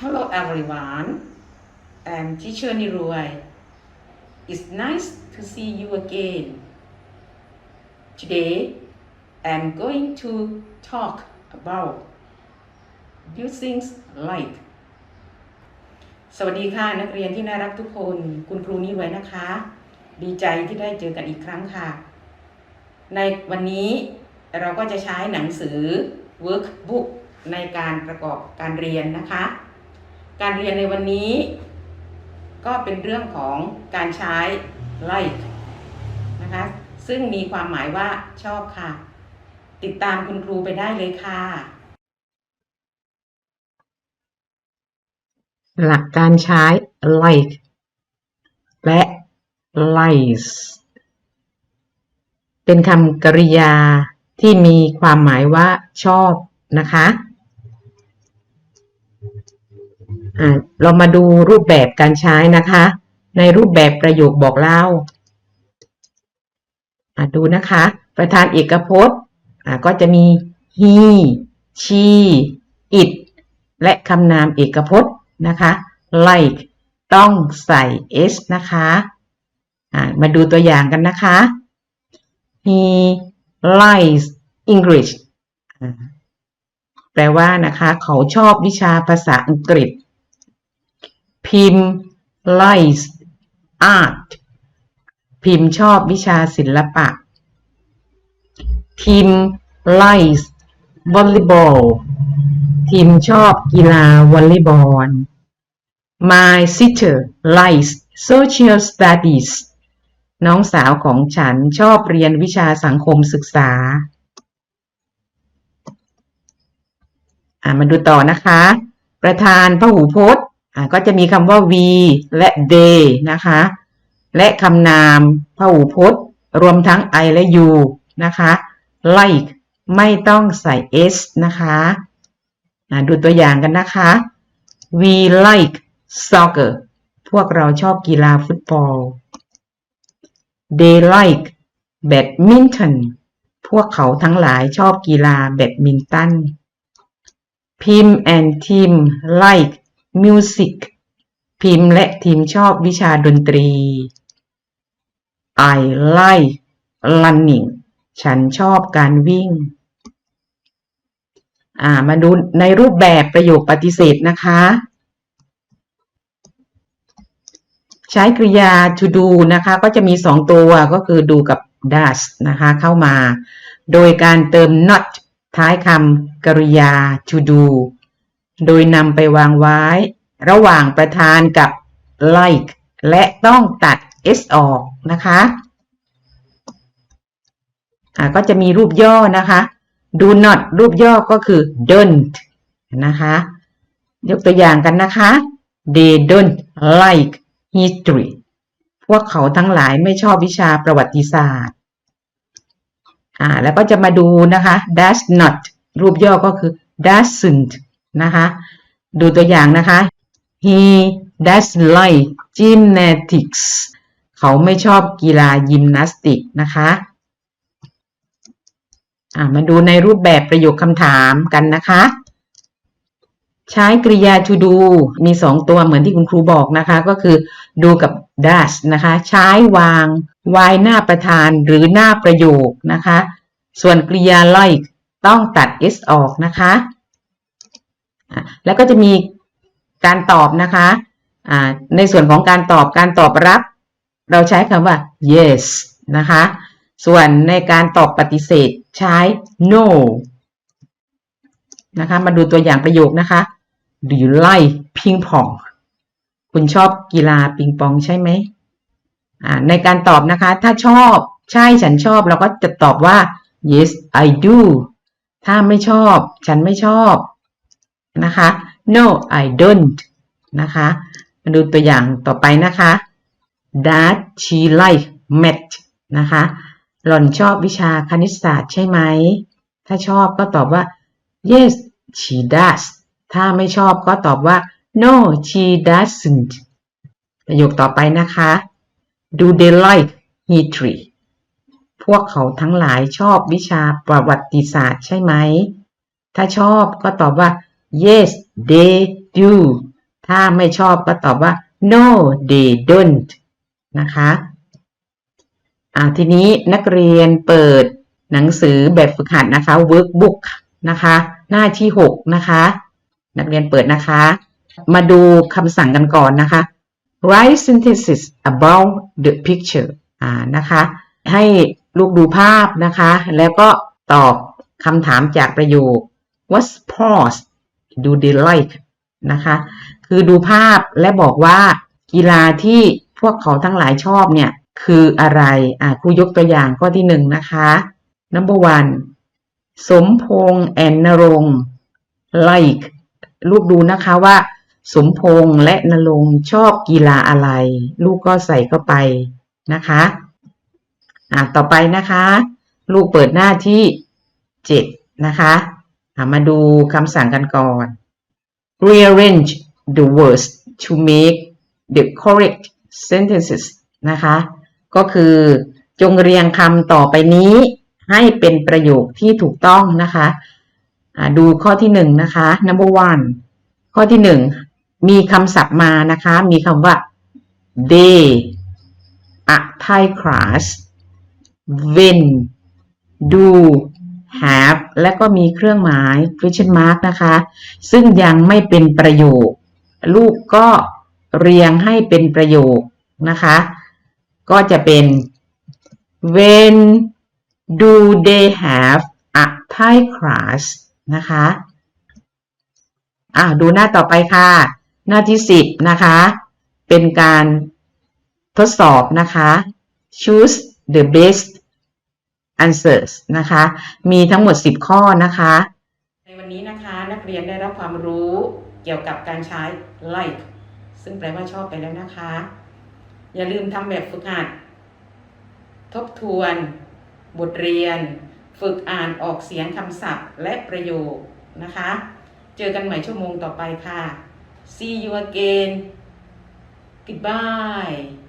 Hello everyone. I'm teacher Niruai. It's nice to see you again. Today, I'm going to talk about using like สวัสดีค่ะนักเรียนที่น่ารักทุกคน คุณครูนิรวยนะคะ ดีใจที่ได้เจอกันอีกครั้งค่ะ ในวันนี้เราก็จะใช้หนังสือ workbook ในการประกอบการเรียนนะคะ การเรียนในวันนี้ ก็เป็นเรื่องของการใช้ like นะคะ ซึ่งมีความหมายว่าชอบค่ะ ติดตามคุณครูไปได้เลยค่ะ หลักการใช้ like และ likes เป็นคำกริยาที่มีความหมายว่าชอบนะคะอ่า เรามาดูรูปแบบการใช้นะคะ ในรูปแบบประโยคบอกเล่าดูนะคะ ประธานเอกพจน์ก็จะมี he she it และคำนามเอกพจน์นะคะ like ต้องใส่ s นะคะมาดูตัวอย่างกันนะคะ he likes English แปลว่านะคะ เขาชอบวิชาภาษาอังกฤษ พิมพ์ likes art พิมพ์ชอบวิชาศิลปะพิม likes volleyball พิมชอบกีฬาวอลเลย์บอล My sister likes social studies น้องสาวของฉันชอบเรียนวิชาสังคมศึกษาอ่ามาดูต่อนะคะ ประธานพหูพจน์ ก็จะมีคำว่า we และ they นะคะ และคำนามพหูพจน์ รวมทั้ง I และ you นะคะ like ไม่ต้องใส่ s นะคะดูตัวอย่างกันนะคะ we like soccer พวกเราชอบกีฬาฟุตบอล they like badminton พวกเขาทั้งหลายชอบกีฬาแบดมินตันพิมพ์ and ทีม like music พิมพ์และทีมชอบวิชาดนตรี I like running ฉันชอบการวิ่ง อ่า มาดูในรูปแบบประโยคปฏิเสธนะคะ ใช้กริยา to do นะคะ ก็จะมีสองตัวก็คือ do กับ does นะคะ เข้ามา โดยการเติม not ท้ายคำกริยา to do โดยนำไปวางไว้ ระหว่างประธานกับ like และต้องตัด s ออกนะคะก็จะมีรูปย่อนะคะ do not รูปย่อก็คือ don't นะคะ ยกตัวอย่างกันนะคะ they don't like history พวกเขาทั้งหลายไม่ชอบวิชาประวัติศาสตร์อ่าแล้วก็จะมาดูนะคะ does not รูปย่อก็คือ doesn't นะคะ ดูตัวอย่างนะคะ he does like gymnastics เขาไม่ชอบกีฬายิมนาสติกนะคะมาดูในรูปแบบประโยคคำถามกันนะคะ ใช้กริยา to do มีสองตัวเหมือนที่คุณครูบอกนะคะ ก็คือ do กับ does นะคะ ใช้วางไว้หน้าประธานหรือหน้าประโยคนะคะ ส่วนกริยา like ต้องตัด s ออกนะคะ แล้วก็จะมีการตอบนะคะในส่วนของการตอบการตอบรับ เราใช้คำว่า yes นะคะ ส่วนในการตอบปฏิเสธใช้ no นะคะ มาดูตัวอย่างประโยคนะคะ Do you like ping pong คุณชอบกีฬาปิงปองใช่ไหม ในการตอบนะคะ ถ้าชอบใช่ฉันชอบ เราก็จะตอบว่า yes I do ถ้าไม่ชอบ ฉันไม่ชอบ นะคะ no I don't นะคะมาดูตัวอย่างต่อไปนะคะ Does she like math นะคะหล่อนชอบวิชาคณิตศาสตร์ใช่ไหม ถ้าชอบก็ตอบว่า yes she does ถ้าไม่ชอบก็ตอบว่า no she doesn't ประโยคต่อไปนะคะ do they like history พวกเขาทั้งหลายชอบวิชาประวัติศาสตร์ใช่ไหม ถ้าชอบก็ตอบว่า yes they do ถ้าไม่ชอบก็ตอบว่า no they don't นะคะอ่าทีนี้นักเรียนเปิดหนังสือแบบฝึกหัดนะคะ workbook นะคะ หน้าที่หกนะคะ นักเรียนเปิดนะคะ มาดูคำสั่งกันก่อนนะคะ write sentences about the picture อ่านะคะ ให้ลูกดูภาพนะคะ แล้วก็ตอบคำถามจากประโยค what sports do they like นะคะ คือดูภาพและบอกว่ากีฬาที่พวกเขาทั้งหลายชอบเนี่ยคืออะไร อ่าครูยกตัวอย่างข้อที่หนึ่งนะคะ number one สมพงษ์แอนนรงค์ like ลูกดูนะคะว่า สมพงษ์และนรงค์ชอบกีฬาอะไร ลูกก็ใส่เข้าไปนะคะ อ่าต่อไปนะคะ ลูกเปิดหน้าที่เจ็ดนะคะ มาดูคำสั่งกันก่อน rearrange the words to make the correct sentences นะคะ ก็คือจงเรียงคำต่อไปนี้ให้เป็นประโยคที่ถูกต้องนะคะดูข้อที่หนึ่งนะคะ number one ข้อที่หนึ่งมีคำศัพท์มานะคะ มีคำว่า they a Thai class when do have และก็มีเครื่องหมาย question mark นะคะ ซึ่งยังไม่เป็นประโยค ลูกก็เรียงให้เป็นประโยคนะคะ ก็จะเป็น when do they have a Thai class นะคะอ่าดูหน้าต่อไปค่ะ หน้าที่สิบนะคะ เป็นการทดสอบนะคะ choose the best answers นะคะ มีทั้งหมด 10 ข้อนะคะ ในวันนี้นะคะนักเรียนได้รับความรู้เกี่ยวกับการใช้ like ซึ่งแปลว่าชอบไปแล้วนะคะ อย่าลืมทำแบบฝึกหัด ทบทวน บทเรียน ฝึกอ่านออกเสียงคำศัพท์และประโยคนะคะ เจอกันใหม่ชั่วโมงต่อไปค่ะ see you again goodbye